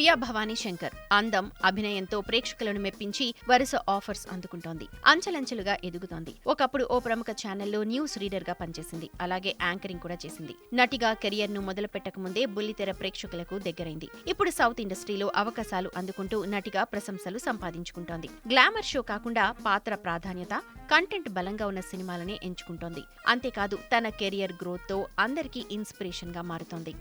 ప్రియా భవానీ శంకర్. అందం అభినయంతో ప్రేక్షకులను మెప్పించి వరుస ఆఫర్స్ అందుకుంటోంది. అంచెలంచెలుగా ఎదుగుతోంది. ఒకప్పుడు ఓ ప్రముఖ ఛానల్లో న్యూస్ రీడర్గా పనిచేసింది. అలాగే యాంకరింగ్ కూడా చేసింది. నటిగా కెరియర్ను మొదలు పెట్టకముందే బుల్లితెర ప్రేక్షకులకు దగ్గరైంది. ఇప్పుడు సౌత్ ఇండస్ట్రీలో అవకాశాలు అందుకుంటూ నటిగా ప్రశంసలు సంపాదించుకుంటోంది. గ్లామర్ షో కాకుండా పాత్ర ప్రాధాన్యత కంటెంట్ బలంగా ఉన్న సినిమాలనే ఎంచుకుంటోంది. అంతేకాదు తన కెరియర్ గ్రోత్తో అందరికీ ఇన్స్పిరేషన్గా మారుతోంది.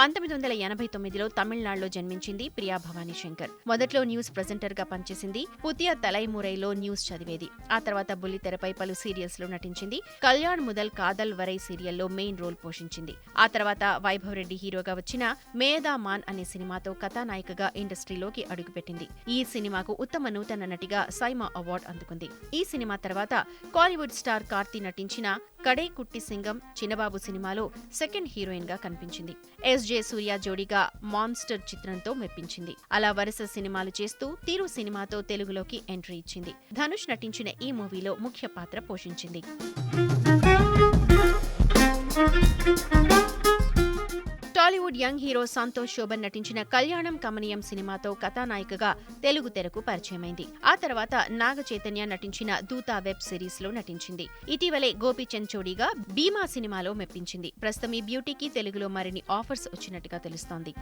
పంతొమ్మిది వందల ఎనభై తొమ్మిదిలో తమిళనాడులో జన్మించింది ప్రియా భవానీ శంకర్. మొదట్లో న్యూస్ ప్రెజెంటర్గా పనిచేసింది పుతియా తలైమురైలో న్యూస్ చదివేది. ఆ తర్వాత బుల్లితెరపై పలు సీరియల్స్లో నటించింది. కళ్యాణ్ ముదల్ కాదల్ వరై సీరియల్లో మెయిన్ రోల్ పోషించింది. ఆ తర్వాత వైభవ్ రెడ్డి హీరోగా వచ్చిన మేధా మాన్ అనే సినిమాతో కథానాయికగా ఇండస్ట్రీలోకి అడుగుపెట్టింది. ఈ సినిమాకు ఉత్తమ నూతన నటిగా సైమా అవార్డు అందుకుంది. ఈ సినిమా తర్వాత కాలీవుడ్ స్టార్ కార్తీ నటించిన కడే కుట్టి సింగం చిన్నబాబు సినిమాలో సెకండ్ హీరోయిన్గా కనిపించింది. ఎస్. సూర్య జోడీగా మాన్స్టర్ చిత్రంతో మెప్పించింది. అలా వరుస సినిమాలు చేస్తూ తీరు సినిమాతో తెలుగులోకి ఎంట్రీ ఇచ్చింది. ధనుష్ నటించిన ఈ మూవీలో ముఖ్య పాత్ర పోషించింది. Bollywood young hero Santosh Sobhan నటించిన కళ్యాణం కమనీయం సినిమాతో కథానాయికగా తెలుగు తెరకు పరిచయమైంది. ఆ తర్వాత నాగ చైతన్య నటించిన దూత వెబ్ సిరీస్లో నటించింది. ఇటీవలే గోపీచంద్ చోడీగా భీమా సినిమాలో మెప్పించింది. ప్రస్తుతం ఈ బ్యూటీకి తెలుగులో మరిన్ని ఆఫర్స్ వచ్చినట్టుగా తెలుస్తోంది.